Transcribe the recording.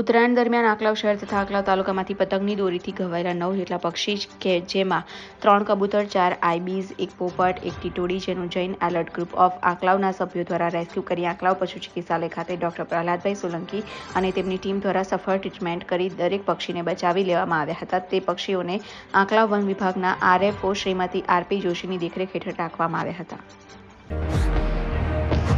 ઉત્તરાયણ દરમિયાન આકલાવ શહેર તથા આકલાવ તાલુકામાંથી પતંગની દોરીથી ઘવાયેલા નવ જેટલા પક્ષી કે જેમાં ત્રણ કબૂતર, ચાર આઈબીઝ, એક પોપટ, એક ટીટોડી જેનું જૈન એલર્ટ ગ્રુપ ઓફ આકલાવના સભ્યો દ્વારા રેસ્ક્યુ કરી આકલાવ પશુ ચિકિત્સાલય ખાતે ડોક્ટર પ્રહલાદભાઈ સોલંકી અને તેમની ટીમ દ્વારા સફળ ટ્રીટમેન્ટ કરી દરેક પક્ષીને બચાવી લેવામાં આવ્યા હતા. તે પક્ષીઓને આકલાવ વન વિભાગના આરએફઓ શ્રીમતી આરપી જોશીની દેખરેખ હેઠળ રાખવામાં આવ્યા હતા.